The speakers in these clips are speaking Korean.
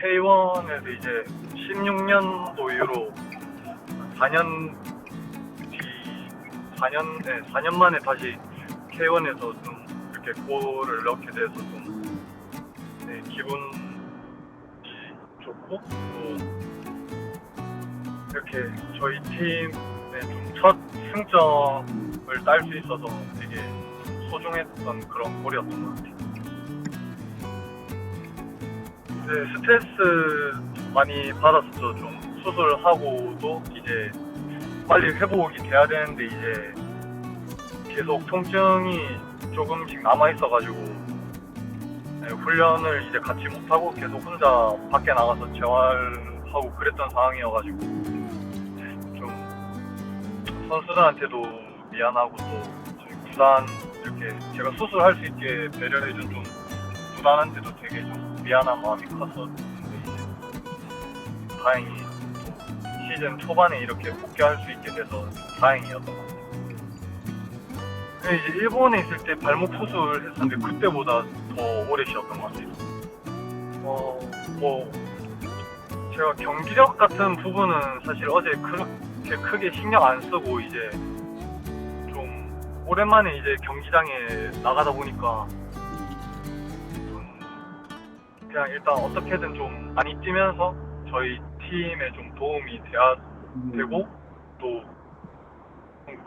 K1에서 이제 16년도 이후로 4년 뒤 4년 네, 4년 만에 다시 K1에서 좀 이렇게 골을 넣게 돼서 좀 네, 기분이 좋고 또 이렇게 저희 팀의 좀첫 승점을 딸 수 있어서 되게 좀 소중했던 그런 골이었던 것 같아요. 네, 스트레스 많이 받았었죠. 좀 수술하고도 이제 빨리 회복이 돼야 되는데 이제 계속 통증이 조금씩 남아 있어가지고 네, 훈련을 이제 같이 못하고 계속 혼자 밖에 나가서 재활하고 그랬던 상황이어가지고 좀 선수들한테도 미안하고 또 저희 이렇게 제가 수술할 수 있게 배려해준 좀 구단한테도 되게 좀 미안한 마음이 컸었는데 이제 다행히 또 시즌 초반에 이렇게 복귀할 수 있게 돼서 다행이었던 것 같아요. 이제 일본에 있을 때 발목 수술 했었는데 그때보다 더 오래 쉬었던 것 같아요. 어, 뭐 제가 경기력 같은 부분은 사실 어제 그렇게 크게 신경 안 쓰고 이제 좀 오랜만에 이제 경기장에 나가다 보니까 좀 그냥 일단 어떻게든 좀 많이 뛰면서 저희 팀에 좀 도움이 돼야 되고 또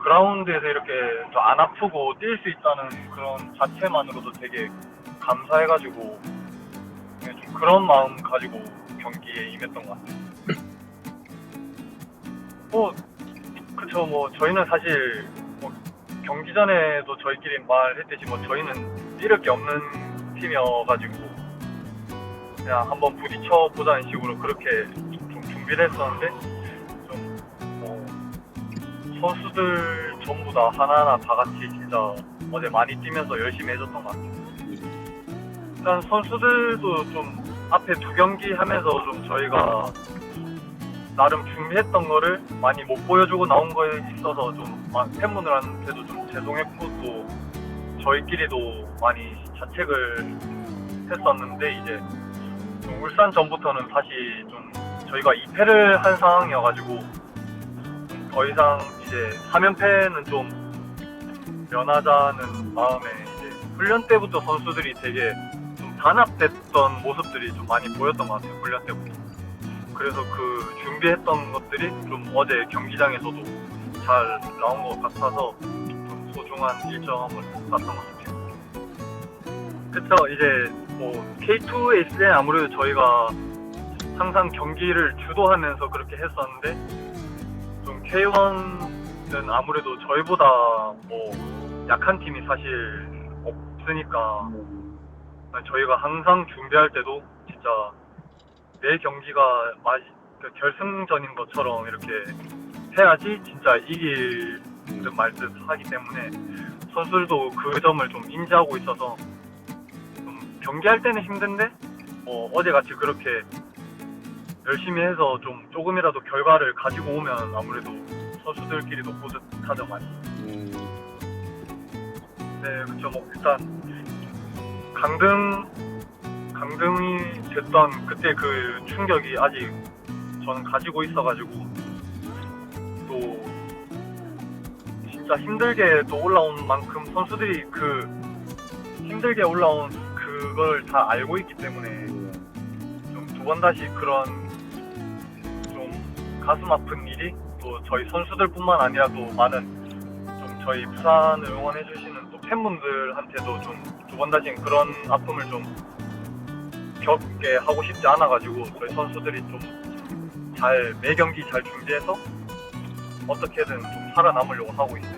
그라운드에서 이렇게 좀 안 아프고 뛸 수 있다는 그런 자체만으로도 되게 감사해가지고 그냥 좀 그런 마음 가지고 경기에 임했던 것 같아요. 뭐 그쵸 뭐 저희는 사실 뭐 경기 전에도 저희끼리 말했듯이 뭐 저희는 잃을 게 없는 팀이어가지고 그냥 한번 부딪혀 보자는 식으로 그렇게 좀 준비를 했었는데 좀 뭐 선수들 전부 다 하나하나 다 같이 진짜 어제 많이 뛰면서 열심히 해줬던 것 같아요. 일단 선수들도 좀 앞에 두 경기 하면서 좀 저희가 나름 준비했던 거를 많이 못 보여주고 나온 거에 있어서 좀 마- 팬분들한테도 좀 죄송했고 또 저희끼리도 많이 자책을 했었는데 이제 좀 울산 전부터는 다시 좀 저희가 2패를 한 상황이어가지고 좀더 이상 이제 3연패는 좀 면하자는 마음에 이제 훈련 때부터 선수들이 되게 좀 단합됐던 모습들이 좀 많이 보였던 것 같아요 훈련 때부터. 그래서 그 준비했던 것들이 좀 어제 경기장에서도 잘 나온 것 같아서 좀 소중한 일정을 땄던 것 같아요 그쵸. 이제 뭐 K2에 있을 때 아무래도 저희가 항상 경기를 주도하면서 그렇게 했었는데 좀 K1은 아무래도 저희보다 뭐 약한 팀이 사실 없으니까 저희가 항상 준비할 때도 진짜 매 경기가 마, 그 결승전인 것처럼 이렇게 해야지 진짜 이길 듯말듯 하기 때문에 선수들도 그 점을 좀 인지하고 있어서 좀 경기할 때는 힘든데 뭐 어제같이 그렇게 열심히 해서 좀 조금이라도 결과를 가지고 오면 아무래도 선수들끼리도 뿌듯하죠 많이. 네, 그쵸. 뭐 일단 강등 강등이 됐던 그때 그 충격이 아직 저는 가지고 있어가지고 또 진짜 힘들게 또 올라온 만큼 선수들이 그 힘들게 올라온 그걸 다 알고 있기 때문에 좀 두 번 다시 그런 좀 가슴 아픈 일이 또 저희 선수들뿐만 아니라 또 많은 좀 저희 부산을 응원해 주시는 또 팬분들한테도 좀 두 번 다시 그런 아픔을 좀 겪게 하고 싶지 않아 가지고 저희 선수들이 좀 잘 매 경기 잘 준비해서 어떻게든 좀 살아남으려고 하고 있어요.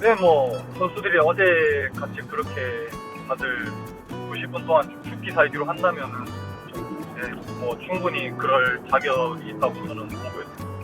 네, 뭐 선수들이 어제 같이 그렇게 다들 90분 동안 좀 죽기 살기로 한다면은 좀, 네, 뭐 충분히 그럴 자격이 있다고 저는 보고 있습니다.